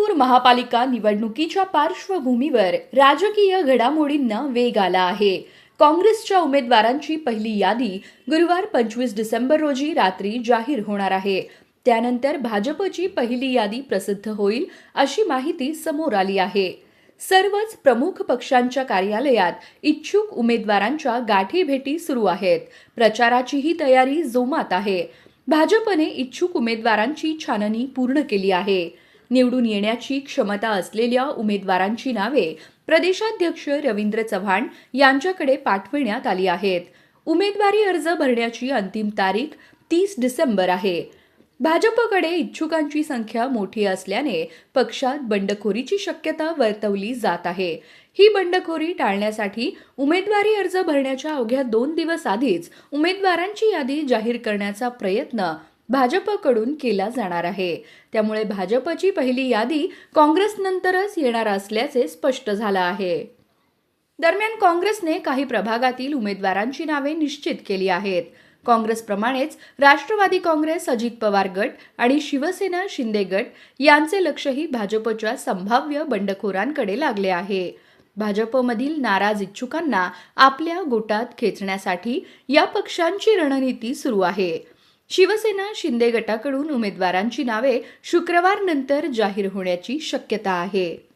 इंदापूर महापालिका निवडणुकीच्या पार्श्वभूमीवर राजकीय घडामोडींना वेग आला आहे. काँग्रेसच्या उमेदवारांची पहिली यादी गुरुवार पंचवीस डिसेंबर रोजी रात्री जाहीर होणार आहे. त्यानंतर भाजपची पहिली यादी प्रसिद्ध होईल अशी माहिती समोर आली आहे. सर्वच प्रमुख पक्षांच्या कार्यालयात इच्छुक उमेदवारांच्या गाठीभेटी सुरू आहेत. प्रचाराचीही तयारी जोमात आहे. भाजपने इच्छुक उमेदवारांची छाननी पूर्ण केली आहे. निवडून येण्याची क्षमता असलेल्या उमेदवारांची नावे प्रदेशाध्यक्ष रवींद्र चव्हाण यांच्याकडे पाठविण्यात आली आहेत. उमेदवारी अर्ज भरण्याची अंतिम तारीख तीस डिसेंबर आहे. भाजपकडे इच्छुकांची संख्या मोठी असल्याने पक्षात बंडखोरीची शक्यता वर्तवली जात आहे. ही बंडखोरी टाळण्यासाठी उमेदवारी अर्ज भरण्याच्या अवघ्या दोन दिवस आधीच उमेदवारांची यादी जाहीर करण्याचा प्रयत्न भाजपकडून केला जाणार आहे. त्यामुळे भाजपची पहिली यादी काँग्रेसनंतरच येणार असल्याचे स्पष्ट झालं आहे. दरम्यान काँग्रेसने काही प्रभागातील उमेदवारांची नावे निश्चित केली आहेत. काँग्रेसप्रमाणेच राष्ट्रवादी काँग्रेस अजित पवार गट आणि शिवसेना शिंदे गट यांचे लक्षही भाजपच्या संभाव्य बंडखोरांकडे लागले आहे. भाजपमधील नाराज इच्छुकांना आपल्या गोटात खेचण्यासाठी या पक्षांची रणनीती सुरू आहे. शिवसेना शिंदे गटाकडून उमेदवारांची नावे शुक्रवार नंतर जाहीर होण्याची शक्यता आहे.